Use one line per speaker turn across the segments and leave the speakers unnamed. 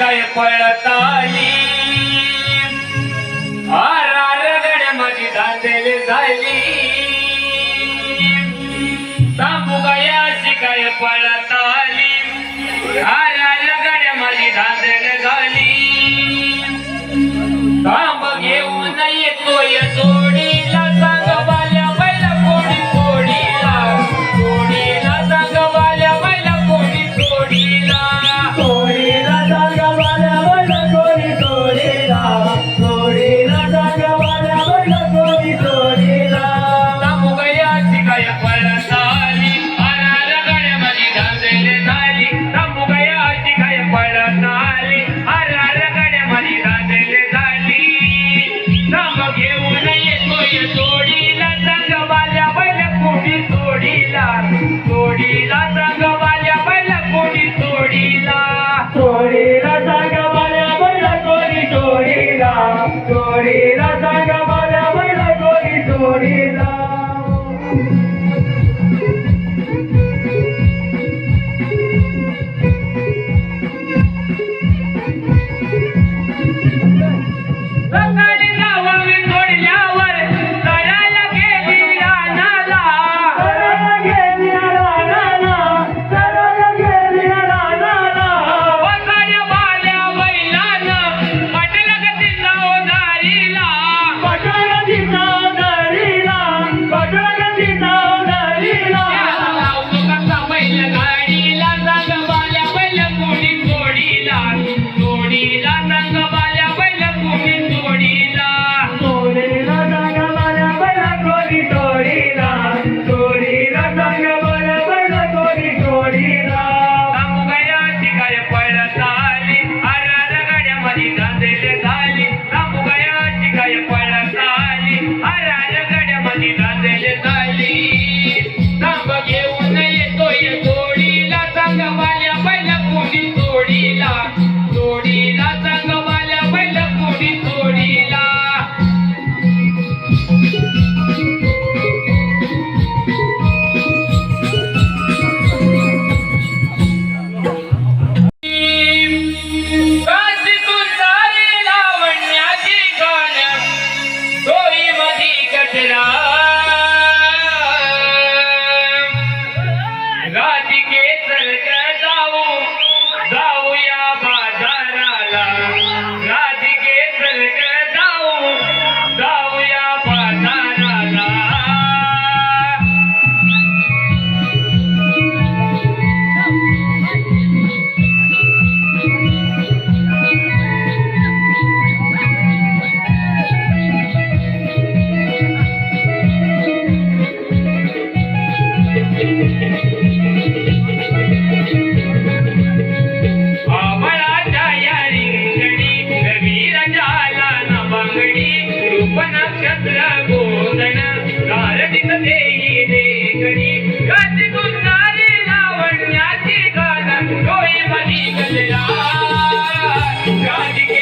जांबुगाया पळताली Thank you. రాజకీయ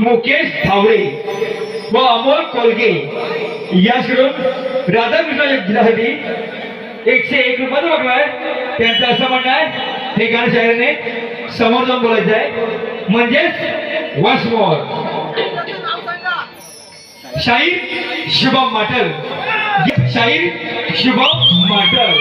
मुकेश फावडे व अमोल कोलगे. याशिवाय राधाकृष्ण जिल्ह्यासाठी एकशे एक रुपयाचं बघणार आहे. त्यांचं असं म्हणणं आहे हे गाणं समोर जाऊन बोलायचं आहे. म्हणजेच वॉस शाहीर शुभम माटल. शाहीर शुभम माटल.